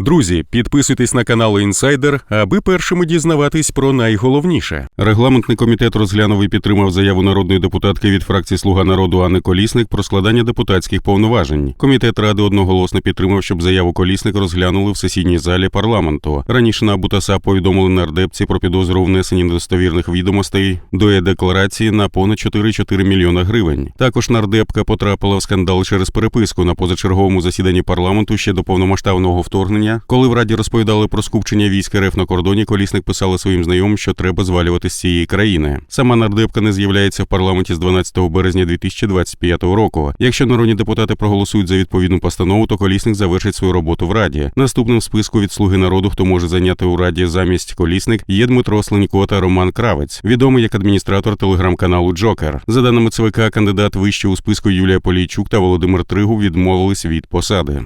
Друзі, підписуйтесь на канал Інсайдер, аби першими дізнаватись про найголовніше. Регламентний комітет розглянув і підтримав заяву народної депутатки від фракції Слуга народу Анни Колісник про складання депутатських повноважень. Комітет ради одноголосно підтримав, щоб заяву Колісник розглянули в сесійній залі парламенту. Раніше на Бутаса повідомили нардепці про підозру у внесенні недостовірних відомостей до е-декларації на понад 4,4 мільйона гривень. Також нардепка потрапила в скандал через переписку на позачерговому засіданні парламенту ще до повномасштабного вторгнення. Коли в раді розповідали про скупчення військ РФ на кордоні, колісник писала своїм знайомим, що треба звалювати з цієї країни. Сама нардепка не з'являється в парламенті з 12 березня 2025 року. Якщо народні депутати проголосують за відповідну постанову, то колісник завершить свою роботу в раді. Наступним в списку від слуги народу, хто може зайняти у раді замість колісник, є Дмитро Сленько та Роман Кравець, відомий як адміністратор телеграм-каналу Джокер. За даними ЦВК, кандидат вище у списку Юлія Полійчук та Володимир Тригу відмовились від посади.